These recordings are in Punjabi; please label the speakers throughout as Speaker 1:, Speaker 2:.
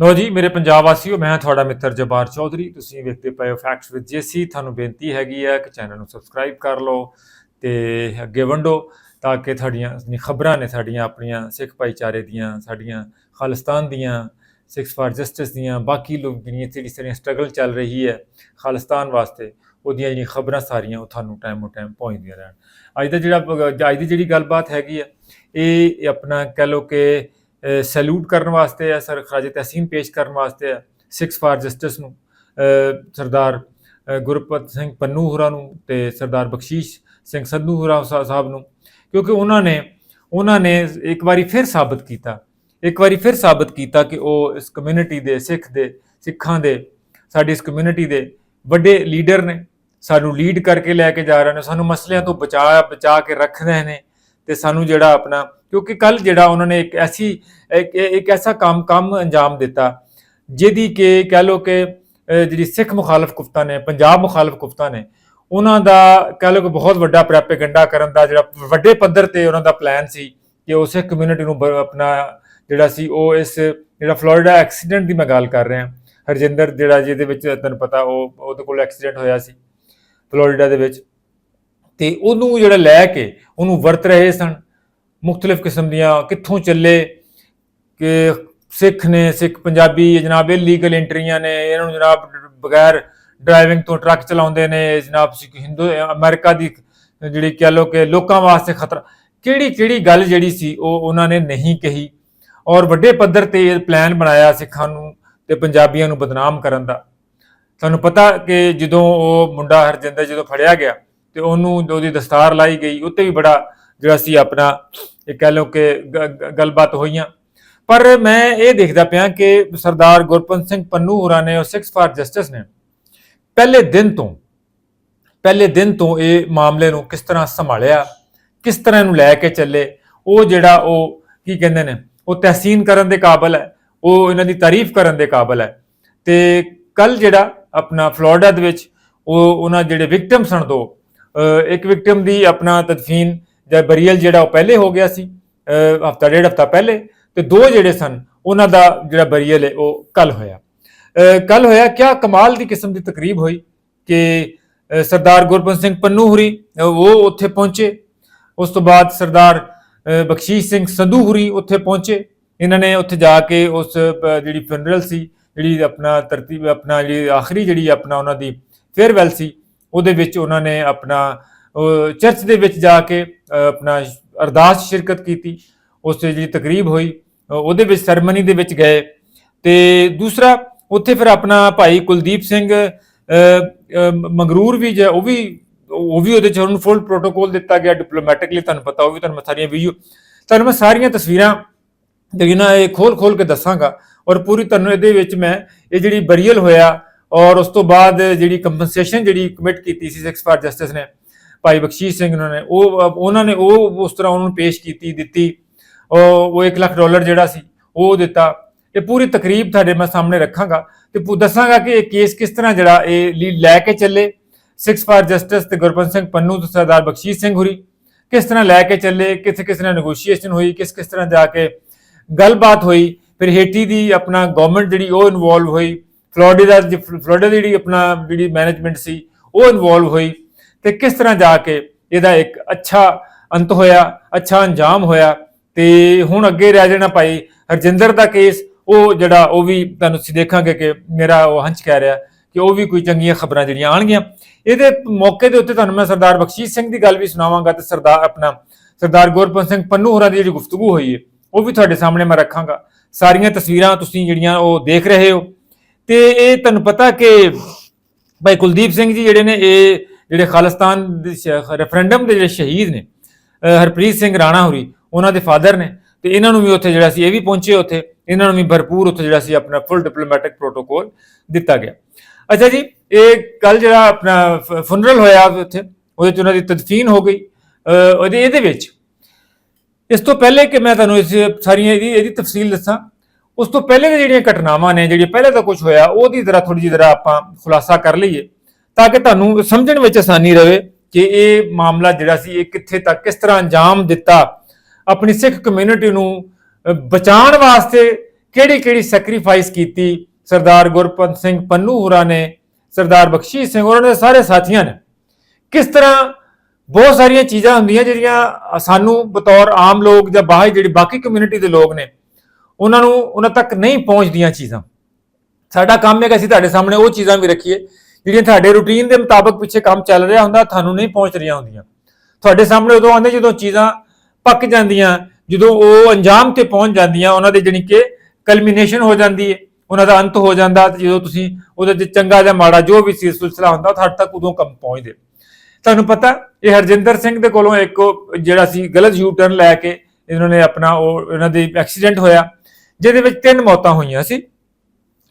Speaker 1: ਲੋ ਜੀ, ਮੇਰੇ ਪੰਜਾਬ ਵਾਸੀਓ, ਮੈਂ ਤੁਹਾਡਾ ਮਿੱਤਰ ਜਬਾਰ ਚੌਧਰੀ। ਤੁਸੀਂ ਵੇਖਦੇ ਪਏ ਹੋ ਫੈਕਟਸ ਵਿਦ ਜੇਸੀ ਤੁਹਾਨੂੰ ਬੇਨਤੀ ਹੈਗੀ ਹੈ ਕਿ ਚੈਨਲ ਨੂੰ ਸਬਸਕ੍ਰਾਈਬ ਕਰ ਲਓ ਤੇ ਅੱਗੇ ਵੰਡੋ ਤਾਂ ਕਿ ਤੁਹਾਡੀਆਂ ਖਬਰਾਂ ਨੇ, ਸਾਡੀਆਂ ਆਪਣੀਆਂ ਸਿੱਖ ਭਾਈਚਾਰੇ ਦੀਆਂ, ਸਾਡੀਆਂ ਖਾਲਿਸਤਾਨ ਦੀਆਂ, ਸਿੱਖ ਫਾਰ ਜਸਟਿਸ ਦੀਆਂ, ਬਾਕੀ ਲੋਕ ਜਿਹੜੀਆਂ ਜਿਹੜੀ ਸਾਰੀਆਂ ਸਟਰਗਲ ਚੱਲ ਰਹੀ ਹੈ ਖਾਲਿਸਤਾਨ ਵਾਸਤੇ, ਉਹਦੀਆਂ ਜਿਹੜੀਆਂ ਖਬਰਾਂ ਸਾਰੀਆਂ ਉਹ ਤੁਹਾਨੂੰ ਟਾਈਮ ਟੂ ਟਾਈਮ ਪਹੁੰਚਦੀਆਂ ਰਹਿਣ। ਅੱਜ ਦਾ ਜਿਹੜਾ, ਅੱਜ ਦੀ ਜਿਹੜੀ ਗੱਲਬਾਤ ਹੈਗੀ ਹੈ ਇਹ ਆਪਣਾ ਕਹਿ ਲਓ ਕਿ ਸੈਲੂਟ ਕਰਨ ਵਾਸਤੇ ਆ, ਸਰ, ਖਰਾਜੇ ਤਹਿਸੀਨ ਪੇਸ਼ ਕਰਨ ਵਾਸਤੇ ਆ, ਸਿਕਸ ਫਾਰ ਜਸਟਿਸ ਨੂੰ ਸਰਦਾਰ ਗੁਰਪਤ ਸਿੰਘ ਪੰਨੂ ਹੋਰਾਂ ਨੂੰ ਤੇ ਸਰਦਾਰ ਬਖਸ਼ੀਸ਼ ਸਿੰਘ ਸੰਧੂ ਹੋਰਾਂ ਸਾਹਿਬ ਨੂੰ, ਕਿਉਂਕਿ ਉਹਨਾਂ ਨੇ ਉਹਨਾਂ ਨੇ ਇੱਕ ਵਾਰੀ ਫਿਰ ਸਾਬਤ ਕੀਤਾ, ਇੱਕ ਵਾਰੀ ਫਿਰ ਸਾਬਤ ਕੀਤਾ ਕਿ ਉਹ ਇਸ ਕਮਿਊਨਿਟੀ ਦੇ, ਸਿੱਖ ਦੇ, ਸਿੱਖਾਂ ਦੇ, ਸਾਡੀ ਇਸ ਕਮਿਊਨਿਟੀ ਦੇ ਵੱਡੇ ਲੀਡਰ ਨੇ, ਸਾਨੂੰ ਲੀਡ ਕਰਕੇ ਲੈ ਕੇ ਜਾ ਰਹੇ ਨੇ, ਸਾਨੂੰ ਮਸਲਿਆਂ ਤੋਂ ਬਚਾ ਬਚਾ ਕੇ ਰੱਖ ਰਹੇ ਨੇ ਤੇ ਸਾਨੂੰ ਜਿਹੜਾ ਆਪਣਾ, ਕਿਉਂਕਿ ਕੱਲ ਜਿਹੜਾ ਉਹਨਾਂ ਨੇ ਇੱਕ ਐਸੀ, ਇੱਕ ਐਸਾ ਕੰਮ ਕੰਮ ਅੰਜਾਮ ਦਿੱਤਾ, ਜਿਹਦੀ ਕਿ ਕਹਿ ਲੋ ਕਿ ਜਿਹੜੀ ਸਿੱਖ ਮੁਖਾਲਫ ਕੁਫਤਾ ਨੇ, ਪੰਜਾਬ ਮੁਖਾਲਫ ਕੁਫਤਾ ਨੇ, ਉਹਨਾਂ ਦਾ ਕਹਿ ਲੋ ਕਿ ਬਹੁਤ ਵੱਡਾ ਪ੍ਰੈਪੇਗੈਂਡਾ ਕਰਨ ਦਾ ਜਿਹੜਾ ਵੱਡੇ ਪੱਧਰ ਤੇ ਉਹਨਾਂ ਦਾ ਪਲਾਨ ਸੀ ਕਿ ਉਹ ਸਿੱਖ ਕਮਿਊਨਿਟੀ ਨੂੰ ਬ- ਆਪਣਾ ਜਿਹੜਾ ਸੀ, ਉਹ ਇਸ ਜਿਹੜਾ ਫਲੋਰੀਡਾ ਐਕਸੀਡੈਂਟ ਦੀ ਮੈਂ ਗੱਲ ਕਰ ਰਿਹਾ, ਹਰਜਿੰਦਰ ਜਿਹੜਾ ਜਿਹਦੇ ਵਿੱਚ ਤੁਹਾਨੂੰ ਪਤਾ ਉਹ, ਉਹਦੇ ਕੋਲ ਐਕਸੀਡੈਂਟ ਹੋਇਆ ਸੀ, ਫਲੋਰੀਡਾ ਦੇ ਵਿੱਚ। ਤੇ ਉਹਨੂੰ ਜਿਹੜਾ ਲੈ ਕੇ ਉਹਨੂੰ ਵਰਤ ਰਹੇ ਸਨ। ਮੁxtਲਫ ਕਿਸਮ ਦੀਆਂ ਕਿੱਥੋਂ ਚੱਲੇ ਕਿ ਸਿੱਖ ਨੇ, ਸਿੱਖ ਪੰਜਾਬੀ ਜਨਾਬ ਲੀਗਲ ਐਂਟਰੀਆਂ ਨੇ, ਇਹਨਾਂ ਨੂੰ ਜਨਾਬ ਬਗੈਰ ਡਰਾਈਵਿੰਗ ਤੋਂ ਟਰੱਕ ਚਲਾਉਂਦੇ ਨੇ ਜਨਾਬ ਸਿੱਖ ਹਿੰਦੂ ਅਮਰੀਕਾ ਦੀ ਜਿਹੜੀ ਕਹਿ ਲੋ ਕਿ ਲੋਕਾਂ ਵਾਸਤੇ ਖਤਰਾ। ਕਿਹੜੀ ਕਿਹੜੀ ਗੱਲ ਜਿਹੜੀ ਸੀ ਉਹ ਉਹਨਾਂ ਨੇ ਨਹੀਂ ਕਹੀ। ਔਰ ਵੱਡੇ ਪੱਧਰ ਤੇ ਇਹ ਪਲਾਨ ਬਣਾਇਆ ਸਿੱਖਾਂ ਨੂੰ ਤੇ ਪੰਜਾਬੀਆਂ ਨੂੰ ਬਦਨਾਮ ਕਰਨ ਦਾ। ਤੁਹਾਨੂੰ ਪਤਾ ਕਿ ਜਦੋਂ ਉਹ ਮੁੰਡਾ ਹਰਜਿੰਦਰ ਜਦੋਂ ਫੜਿਆ ਗਿਆ ਤੇ ਉਹਨੂੰ ਉਹਦੀ ਦਸਤਾਰ ਲਾਈ ਗਈ, ਉੱਤੇ ਵੀ ਬੜਾ ਜਿਹੜਾ ਸੀ ਆਪਣਾ, ਇਹ ਕਹਿ ਲਓ ਕਿ ਗੱਲਬਾਤ ਹੋਈਆਂ। ਪਰ ਮੈਂ ਇਹ ਦੇਖਦਾ ਪਿਆ ਕਿ ਸਰਦਾਰ ਗੁਰਪੰਤ ਸਿੰਘ ਪੰਨੂ ਹੋਰਾਂ ਨੇ ਉਹ ਸਿਕਸ ਫਾਰ ਜਸਟਿਸ ਨੇ, ਪਹਿਲੇ ਦਿਨ ਤੋਂ, ਪਹਿਲੇ ਦਿਨ ਤੋਂ ਇਹ ਮਾਮਲੇ ਨੂੰ ਕਿਸ ਤਰ੍ਹਾਂ ਸੰਭਾਲਿਆ, ਕਿਸ ਤਰ੍ਹਾਂ ਇਹਨੂੰ ਲੈ ਕੇ ਚੱਲੇ, ਉਹ ਜਿਹੜਾ ਉਹ ਕੀ ਕਹਿੰਦੇ ਨੇ, ਉਹ ਤਹਿਸੀਨ ਕਰਨ ਦੇ ਕਾਬਲ ਹੈ, ਉਹ ਇਹਨਾਂ ਦੀ ਤਾਰੀਫ ਕਰਨ ਦੇ ਕਾਬਲ ਹੈ। ਤੇ ਕੱਲ ਜਿਹੜਾ ਆਪਣਾ ਫਲੋਰੀਡਾ ਦੇ ਵਿੱਚ, ਉਹ ਉਹਨਾਂ ਜਿਹੜੇ ਵਿਕਟਮ ਸਨ ਦੋ ਇੱਕ ਵਿਕਟਮ ਦੀ ਆਪਣਾ ਤਦਫੀਨ ਜਾਂ ਬਰੀਅਲ ਜਿਹੜਾ ਉਹ ਪਹਿਲੇ ਹੋ ਗਿਆ ਸੀ ਹਫਤਾ, ਡੇਢ ਹਫਤਾ ਪਹਿਲੇ, ਤੇ ਦੋ ਜਿਹੜੇ ਸਨ, ਉਹਨਾਂ ਦਾ ਜਿਹੜਾ ਬਰੀਅਲ ਹੈ, ਉਹ ਕੱਲ ਹੋਇਆ। ਕੱਲ ਹੋਇਆ, ਕਿਆ ਕਮਾਲ ਦੀ ਕਿਸਮ ਦੀ ਤਕਰੀਬ ਹੋਈ ਕਿ ਸਰਦਾਰ ਗੁਰਪੰਤ ਸਿੰਘ ਪੰਨੂ ਹੁਰੀ, ਉਹ ਉੱਥੇ ਪਹੁੰਚੇ। ਉਸ ਤੋਂ ਬਾਅਦ ਸਰਦਾਰ ਬਖਸ਼ੀਸ਼ ਸਿੰਘ ਸੰਧੂ ਹੁਰੀ ਉੱਥੇ ਪਹੁੰਚੇ। ਇਹਨਾਂ ਨੇ ਉੱਥੇ ਜਾ ਕੇ ਉਸ ਜਿਹੜੀ ਫਿਨਰਲ ਸੀ, ਜਿਹੜੀ ਆਪਣਾ ਤਰਤੀਬ ਆਪਣਾ ਜਿਹੜੀ ਆਖਰੀ ਜਿਹੜੀ ਆਪਣਾ ਉਹਨਾਂ ਦੀ ਫੇਅਰਵੈਲ ਸੀ ਉਹਦੇ ਵਿੱਚ ਉਹਨਾਂ ਨੇ ਆਪਣਾ ਚਰਚ ਦੇ ਵਿੱਚ ਜਾ ਕੇ ਆਪਣਾ ਅਰਦਾਸ ਸ਼ਿਰਕਤ ਕੀਤੀ। ਉਸ ਤੇ ਜਿਹੜੀ ਤਕਰੀਬ ਹੋਈ ਉਹਦੇ ਵਿੱਚ ਸਰਮਨੀ ਦੇ ਵਿੱਚ ਗਏ। ਤੇ ਦੂਸਰਾ ਉੱਥੇ ਫਿਰ ਆਪਣਾ ਭਾਈ ਕੁਲਦੀਪ ਸਿੰਘ ਅਹ, ਮੰਗਰੂਰ ਵੀ ਜੇ ਉਹ ਵੀ ਉਹ ਵੀ ਉਹਦੇ ਚ ਉਹਨੂੰ ਫੁੱਲ ਪ੍ਰੋਟੋਕੋਲ ਦਿੱਤਾ ਗਿਆ ਡਿਪਲੋਮੈਟਿਕਲੀ ਤੁਹਾਨੂੰ ਪਤਾ ਉਹ ਵੀ ਤੁਹਾਨੂੰ ਮੈਂ ਸਾਰੀਆਂ ਵੀਡੀਓ ਤੁਹਾਨੂੰ ਮੈਂ ਸਾਰੀਆਂ ਤਸਵੀਰਾਂ ਜਿਹੜੀ ਨਾ ਇਹ ਖੋਲ ਖੋਲ ਕੇ ਦੱਸਾਂਗਾ। ਔਰ ਪੂਰੀ ਤੁਹਾਨੂੰ ਇਹਦੇ ਵਿੱਚ ਮੈਂ ਇਹ ਜਿਹੜੀ ਬਰੀਅਲ ਹੋਇਆ ਔਰ ਉਸ ਤੋਂ ਬਾਅਦ ਜਿਹੜੀ ਕੰਪਨਸੇਸ਼ਨ ਜਿਹੜੀ ਕਮਿਟ ਕੀਤੀ ਸੀ ਸਿਕਸ ਫਾਰ ਜਸਟਿਸ ਨੇ, ਭਾਈ ਬਖਸ਼ੀਸ਼ ਸਿੰਘ ਉਹਨਾਂ ਨੇ, ਉਹ, ਉਹਨਾਂ ਨੇ ਉਹ ਉਸ ਤਰ੍ਹਾਂ ਉਹਨਾਂ ਨੂੰ ਪੇਸ਼ ਕੀਤੀ, ਦਿੱਤੀ, ਉਹ ਉਹ 1 ਲੱਖ ਡਾਲਰ ਜਿਹੜਾ ਸੀ, ਉਹ ਦਿੱਤਾ। ਇਹ ਪੂਰੀ ਤਕਰੀਬ ਤੁਹਾਡੇ ਮੈਂ ਸਾਹਮਣੇ ਰੱਖਾਂਗਾ ਤੇ ਪੁ- ਦੱਸਾਂਗਾ ਕਿ ਇਹ ਕੇਸ ਕਿਸ ਤਰ੍ਹਾਂ ਜਿਹੜਾ ਇਹ ਲੀ- ਲੈ ਕੇ ਚੱਲੇ। ਸਿਕਸ ਫਾਰ ਜਸਟਿਸ ਤੇ ਗੁਰਪੰਤ ਸਿੰਘ ਪੰਨੂ ਤੇ ਸਰਦਾਰ ਬਖਸ਼ੀਸ਼ ਸਿੰਘ ਹੋਰੀ ਕਿਸ ਤਰ੍ਹਾਂ ਲੈ ਕੇ ਚੱਲੇ, ਕਿੱਥੇ ਕਿਸ ਤਰ੍ਹਾਂ ਨੈਗੋਸ਼ੀਏਸ਼ਨ ਹੋਈ, ਕਿਸ ਕਿਸ ਤਰ੍ਹਾਂ ਜਾ ਕੇ ਗੱਲਬਾਤ ਹੋਈ, ਫਿਰ ਹੇਟੀ ਦੀ ਆਪਣਾ ਗਵਰਨਮੈਂਟ ਜਿਹੜੀ ਉਹ ਇਨਵੋਲਵ ਹੋਈ ਫਲੋਰੀਡਾ ਦੀ ਫਲੋਰੀਡਾ ਦੀ ਜਿਹੜੀ ਆਪਣਾ ਜਿਹੜੀ ਮੈਨੇਜਮੈਂਟ ਸੀ, ਉਹ ਇਨਵੋਲਵ ਹੋਈ ਤੇ ਕਿਸ ਤਰ੍ਹਾਂ ਜਾ ਕੇ ਇਹਦਾ ਇੱਕ ਅੱਛਾ ਅੰਤ ਹੋਇਆ, ਅੱਛਾ ਅੰਜਾਮ ਹੋਇਆ ਤੇ ਹੁਣ ਅੱਗੇ ਰਹਿ ਜਾਣਾ ਭਾਈ ਹਰਜਿੰਦਰ ਦਾ ਕੇਸ ਉਹ ਜਿਹੜਾ, ਉਹ ਵੀ ਤੁਹਾਨੂੰ ਅਸੀਂ ਦੇਖਾਂਗੇ ਕਿ ਮੇਰਾ ਉਹ ਹੰਚ ਕਹਿ ਰਿਹਾ ਕਿ ਉਹ ਵੀ ਕੋਈ ਚੰਗੀਆਂ ਖਬਰਾਂ ਜਿਹੜੀਆਂ ਆਣਗੀਆਂ ਇਹਦੇ ਮੌਕੇ ਦੇ ਉੱਤੇ ਤੁਹਾਨੂੰ ਮੈਂ ਸਰਦਾਰ ਬਖਸ਼ੀਸ਼ ਸਿੰਘ ਦੀ ਗੱਲ ਵੀ ਸੁਣਾਵਾਂਗਾ ਤੇ ਸਰਦਾਰ, ਆਪਣਾ ਸਰਦਾਰ ਗੁਰਪ੍ਰੀਤ ਸਿੰਘ ਪੰਨੂ ਹੋਰਾਂ ਦੀ ਜਿਹੜੀ ਗੁਫ਼ਤਗੂ ਹੋਈ ਹੈ, ਉਹ ਵੀ ਤੁਹਾਡੇ ਸਾਹਮਣੇ ਮੈਂ ਰੱਖਾਂਗਾ। ਸਾਰੀਆਂ ਤਸਵੀਰਾਂ ਤੁਸੀਂ ਜਿਹੜੀਆਂ ਉਹ ਦੇਖ ਰਹੇ ਹੋ। ਤੇ ਇਹ ਤੁਹਾਨੂੰ ਪਤਾ ਕਿ ਭਾਈ ਕੁਲਦੀਪ ਸਿੰਘ ਜੀ ਜਿਹੜੇ ਨੇ, ਇਹ ਜਿਹੜੇ ਖਾਲਿਸਤਾਨ ਦੇ ਰੈਫਰੈਂਡਮ ਦੇ ਜਿਹੜੇ ਸ਼ਹੀਦ ਨੇ ਹਰਪ੍ਰੀਤ ਸਿੰਘ ਰਾਣਾ ਹੋਰੀ, ਉਹਨਾਂ ਦੇ ਫਾਦਰ ਨੇ ਤੇ ਇਹਨਾਂ ਨੂੰ ਵੀ ਉੱਥੇ ਜਿਹੜਾ ਸੀ, ਇਹ ਵੀ ਪਹੁੰਚੇ ਉੱਥੇ, ਇਹਨਾਂ ਨੂੰ ਵੀ ਭਰਪੂਰ ਉੱਥੇ ਜਿਹੜਾ ਸੀ ਆਪਣਾ ਫੁੱਲ ਡਿਪਲੋਮੈਟਿਕ ਪ੍ਰੋਟੋਕੋਲ ਦਿੱਤਾ ਗਿਆ। ਅੱਛਾ ਜੀ, ਇਹ ਕੱਲ ਜਿਹੜਾ ਆਪਣਾ ਫੁਨਰਲ ਹੋਇਆ ਉੱਥੇ, ਉਹਦੇ ਚ ਉਹਨਾਂ ਦੀ ਤਦਫੀਨ ਹੋ ਗਈ, ਅਹ ਉਹਦੇ, ਇਹਦੇ ਵਿੱਚ। ਇਸ ਤੋਂ ਪਹਿਲੇ ਕਿ ਮੈਂ ਤੁਹਾਨੂੰ ਇਸ ਸਾਰੀਆਂ ਇਹਦੀ ਇਹਦੀ ਤਫਸੀਲ ਦੱਸਾਂ ਉਸ ਤੋਂ ਪਹਿਲੇ ਦੀਆਂ ਜਿਹੜੀਆਂ ਘਟਨਾਵਾਂ ਨੇ ਜਿਹੜੀਆਂ ਪਹਿਲੇ ਤਾਂ ਕੁਝ ਹੋਇਆ, ਉਹਦੀ ਜ਼ਰਾ ਥੋੜੀ ਜਿਹੀ ਜ਼ਰਾ ਆਪਾਂ ਖੁਲਾਸਾ ਕਰ ਲਈਏ, ਤਾਂ ਕਿ ਤੁਹਾਨੂੰ ਸਮਝਣ ਵਿੱਚ ਆਸਾਨੀ ਰਹੇ ਕਿ ਇਹ ਮਾਮਲਾ ਜਿਹੜਾ ਸੀ, ਇਹ ਕਿੱਥੇ ਤੱਕ, ਕਿਸ ਤਰ੍ਹਾਂ ਅੰਜਾਮ ਦਿੱਤਾ, ਆਪਣੀ ਸਿੱਖ ਕਮਿਊਨਿਟੀ ਨੂੰ ਬਚਾਉਣ ਵਾਸਤੇ ਕਿਹੜੀ ਕਿਹੜੀ ਸੈਕਰੀਫਾਈਸ ਕੀਤੀ, ਸਰਦਾਰ ਗੁਰਪੰਤ ਸਿੰਘ ਪੰਨੂ ਹੋਰਾਂ ਨੇ, ਸਰਦਾਰ ਬਖਸ਼ੀਸ਼ ਸਿੰਘ ਹੋਰਾਂ ਨੇ, ਸਾਰੇ ਸਾਥੀਆਂ ਨੇ। ਕਿਸ ਤਰ੍ਹਾਂ ਬਹੁਤ ਸਾਰੀਆਂ ਚੀਜ਼ਾਂ ਹੁੰਦੀਆਂ ਜਿਹੜੀਆਂ ਸਾਨੂੰ ਬਤੌਰ ਆਮ ਲੋਕ ਜਾਂ ਬਾਹਰ ਜਿਹੜੀ ਬਾਕੀ ਕਮਿਊਨਿਟੀ ਦੇ ਲੋਕ ਨੇ ਉਹਨਾਂ ਨੂੰ ਉਹਨਾਂ ਤੱਕ ਨਹੀਂ ਪਹੁੰਚਦੀਆਂ ਚੀਜ਼ਾਂ। ਸਾਡਾ ਕੰਮ ਹੈ ਕਿ ਅਸੀਂ ਤੁਹਾਡੇ ਸਾਹਮਣੇ ਉਹ ਚੀਜ਼ਾਂ ਵੀ ਰੱਖੀਏ, ਜਿਹੜੀਆਂ ਤੁਹਾਡੇ ਰੁਟੀਨ ਦੇ ਮੁਤਾਬਕ ਪਿੱਛੇ ਕੰਮ ਚੱਲ ਰਿਹਾ ਹੁੰਦਾ, ਤੁਹਾਨੂੰ ਨਹੀਂ ਪਹੁੰਚ ਰਹੀਆਂ ਹੁੰਦੀਆਂ। ਤੁਹਾਡੇ ਸਾਹਮਣੇ ਉਦੋਂ ਆਉਂਦੇ ਜਦੋਂ ਚੀਜ਼ਾਂ ਪੱਕ ਜਾਂਦੀਆਂ, ਜਦੋਂ ਉਹ ਅੰਜਾਮ ਤੇ ਪਹੁੰਚ ਜਾਂਦੀਆਂ, ਉਹਨਾਂ ਦੇ ਜਾਣੀ ਕਿ ਕਲਮੀਨੇਸ਼ਨ ਹੋ ਜਾਂਦੀ ਹੈ ਉਹਨਾਂ ਦਾ ਅੰਤ ਹੋ ਜਾਂਦਾ ਤੇ ਜਦੋਂ ਤੁਸੀਂ ਉਹਦੇ ਚ ਚੰਗਾ ਜਾਂ ਮਾੜਾ ਜੋ ਵੀ ਸੀ ਸਿਲਸਿਲਾ ਹੁੰਦਾ, ਉਹ ਤੁਹਾਡੇ ਤੱਕ ਉਦੋਂ ਕੰਮ ਪਹੁੰਚਦੇ। ਤੁਹਾਨੂੰ ਪਤਾ, ਇਹ ਹਰਜਿੰਦਰ ਸਿੰਘ ਦੇ ਕੋਲੋਂ ਇੱਕ ਜਿਹੜਾ ਸੀ, ਗਲਤ ਯੂ ਟਰਨ ਲੈ ਕੇ ਇਹਨਾਂ ਨੇ ਆਪਣਾ ਉਹ, ਇਹਨਾਂ ਦੇ ਐਕਸੀਡੈਂਟ ਹੋਇਆ। ਜਿਹਦੇ ਵਿੱਚ ਤਿੰਨ ਮੌਤਾਂ ਹੋਈਆਂ ਸੀ।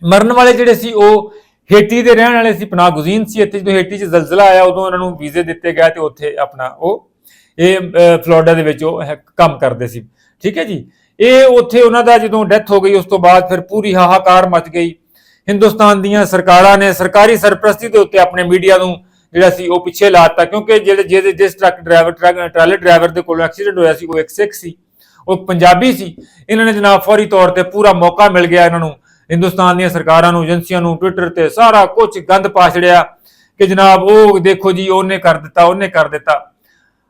Speaker 1: ਮਰਨ ਵਾਲੇ ਜਿਹੜੇ ਸੀ ਉਹ ਹੇਟੀ ਦੇ ਰਹਿਣ ਵਾਲੇ ਸੀ ਪਨਾਹ ਗੁਜ਼ੀਨ ਸੀ। ਇੱਥੇ ਜਦੋਂ ਹੇਟੀ 'ਚ ਜ਼ਲਜ਼ਲਾ ਆਇਆ ਉਦੋਂ ਉਹਨਾਂ ਨੂੰ ਵੀਜ਼ੇ ਦਿੱਤੇ ਗਏ ਤੇ ਉੱਥੇ ਆਪਣਾ ਉਹ ਇਹ ਅਹ, ਫਲੋਰੀਡਾ ਦੇ ਵਿੱਚ ਉਹ ਕੰਮ ਕਰਦੇ ਸੀ। ਠੀਕ ਹੈ ਜੀ? ਇਹ ਉੱਥੇ ਉਹਨਾਂ ਦਾ ਜਦੋਂ ਡੈਥ ਹੋ ਗਈ ਉਸ ਤੋਂ ਬਾਅਦ ਫਿਰ ਪੂਰੀ ਹਾਹਾਕਾਰ ਮਚ ਗਈ। ਹਿੰਦੁਸਤਾਨ ਦੀਆਂ ਸਰਕਾਰਾਂ ਨੇ ਸਰਕਾਰੀ ਸਰਪ੍ਰਸਤੀ ਦੇ ਉੱਤੇ ਆਪਣੇ ਮੀਡੀਆ ਨੂੰ ਜਿਹੜਾ ਸੀ ਉਹ ਪਿੱਛੇ ਲਾਤਾ ਕਿਉਂਕਿ ਜਿਹੜੇ ਜਿਹਦੇ ਜਿਸ ਟਰੱਕ ਡਰਾਈਵਰ ਟਰੱਕ ਟਰਾਲੇ ਡਰਾਈਵਰ ਦੇ ਕੋਲ ਐਕਸੀਡੈਂਟ ਹੋਇਆ ਸੀ ਉਹ ਇੱਕ ਸਿੱਖ ਸੀ। ਉਹ ਪੰਜਾਬੀ ਸੀ। ਇਹਨਾਂ ਨੇ ਜਨਾਬ ਫੌਰੀ ਤੌਰ ਤੇ ਪੂਰਾ ਮੌਕਾ ਮਿਲ ਗਿਆ ਇਹਨਾਂ ਨੂੰ। ਹਿੰਦੁਸਤਾਨ ਦੀਆਂ ਸਰਕਾਰਾਂ ਨੂੰ, ਏਜੰਸੀਆਂ ਨੂੰ ਟਵਿੱਟਰ ਤੇ ਸਾਰਾ ਕੁਝ ਗੰਦ ਪਾ ਛੜਿਆ ਕਿ ਜਨਾਬ ਉਹ ਦੇਖੋ ਜੀ, ਉਹਨੇ ਕਰ ਦਿੱਤਾ, ਉਹਨੇ ਕਰ ਦਿੱਤਾ।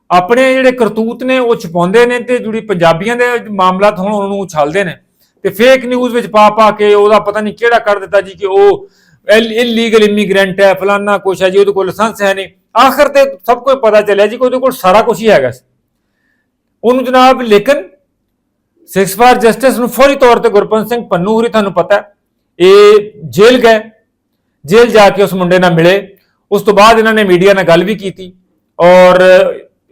Speaker 1: ਆਪਣੇ ਜਿਹੜੇ ਕਰਤੂਤ ਨੇ, ਉਹ ਛਪਾਉਂਦੇ ਨੇ ਤੇ ਜੁੜੀ ਪੰਜਾਬੀਆਂ ਦੇ ਮਾਮਲਾ ਹੁਣ ਉਹਨਾਂ ਨੂੰ ਉਛਾਲਦੇ ਨੇ। ਤੇ ਫੇਕ ਨਿਊਜ਼ ਵਿੱਚ ਪਾ ਪਾ ਕੇ ਉਹਦਾ ਪਤਾ ਨਹੀਂ ਕਿਹੜਾ ਕਰ ਦਿੱਤਾ ਜੀ ਕਿ ਉਹ ਇਲੀਗਲ ਇਮੀਗ੍ਰੈਂਟ ਹੈ, ਫਲਾਨਾ ਕੁਛ ਹੈ ਜੀ, ਉਹਦੇ ਕੋਲ ਲਾਇਸੈਂਸ ਹੈ ਨਹੀਂ। ਆਖਰ ਤੇ ਸਭ ਕੁਝ ਪਤਾ ਚੱਲਿਆ ਜੀ ਕਿ ਉਹਦੇ ਕੋਲ ਸਾਰਾ ਕੁਝ ਹੀ ਹੈਗਾ ਸੀ। ਉਹਨੂੰ ਜਨਾਬ ਲੇਕਿਨ ਸਿਕਸ ਫਾਰ ਜਸਟਿਸ ਨੂੰ ਫੌਰੀ ਤੌਰ ਤੇ ਗੁਰਪੰਤ ਸਿੰਘ ਪੰਨੂ ਹੋਰੀ ਤੁਹਾਨੂੰ ਪਤਾ ਇਹ ਜੇਲ੍ਹ ਗਏ ਜੇਲ੍ਹ ਜਾ ਕੇ ਉਸ ਮੁੰਡੇ ਨਾਲ ਮਿਲੇ ਉਸ ਤੋਂ ਬਾਅਦ ਇਹਨਾਂ ਨੇ ਮੀਡੀਆ ਨਾਲ ਗੱਲ ਵੀ ਕੀਤੀ ਔਰ